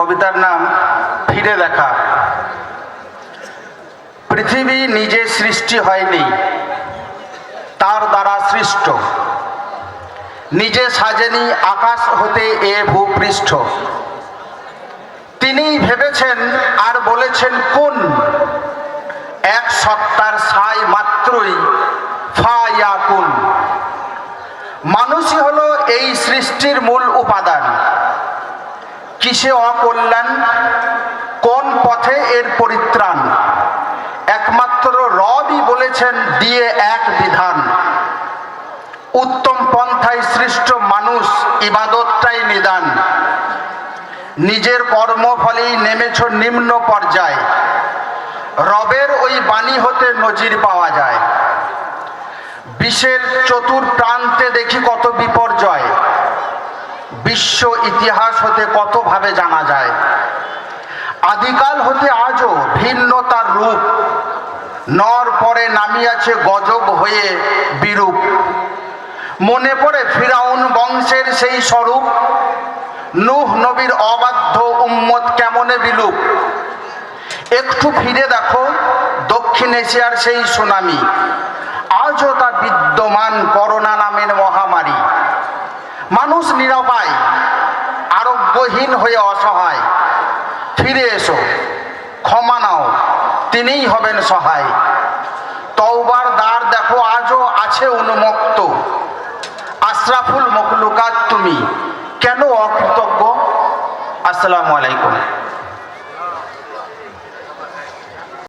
কবিতার নাম ফিরে দেখা। পৃথিবী নিজে সৃষ্টি হয়নি, তার দ্বারা সৃষ্ট। নিজে সাজেনি আকাশ হতে এ ভূপৃষ্ঠ। তিনি ভেবেছেন আর বলেছেন কোন? এক সত্তার সাই মাত্রই ফায়া কুন মানুষই হলো এই সৃষ্টির মূল উপাদান। কিসে অকল্যাণ? কোন পথে এর পরিত্রাণ? একমাত্র রবই বলেছেন, দিয়ে এক বিধান। উত্তম পন্থায় সৃষ্ট মানুষ ইবাদতটাই নিদান। নিজের কর্মফলেই নেমেছ নিম্ন পর্যায়। রবের ওই বাণী হতে নজির পাওয়া যায়। বিশ্বের চতুর প্রান্তে দেখি বিশ্ব ইতিহাস হতে কতভাবে জানা যায়? আদিকাল হতে আজও ভিন্ন তার রূপ। নর পরে নামিয়াছে গজব হয়ে বিরূপ। মনে পড়ে ফিরাউন বংশের সেই স্বরূপ। নূহ নবীর অবাধ্য উম্মত কেমনে বিলুপ? একটু ফিরে দেখো, দক্ষিণ এশিয়ার সেই সুনামি। আজও তা বিদ্যমান মহামারী মানুষ নিরাপায়, আরোগ্যহীন হয়ে অসহায়। ফিরে এসো, ক্ষমা নাও, তিনিই হবেন সহায়। তওবার দ্বার দেখো, আজও আছে উন্মুক্ত। আশরাফুল মকলুকাত তুমি, কেন অকৃতজ্ঞ? আসসালামু আলাইকুম।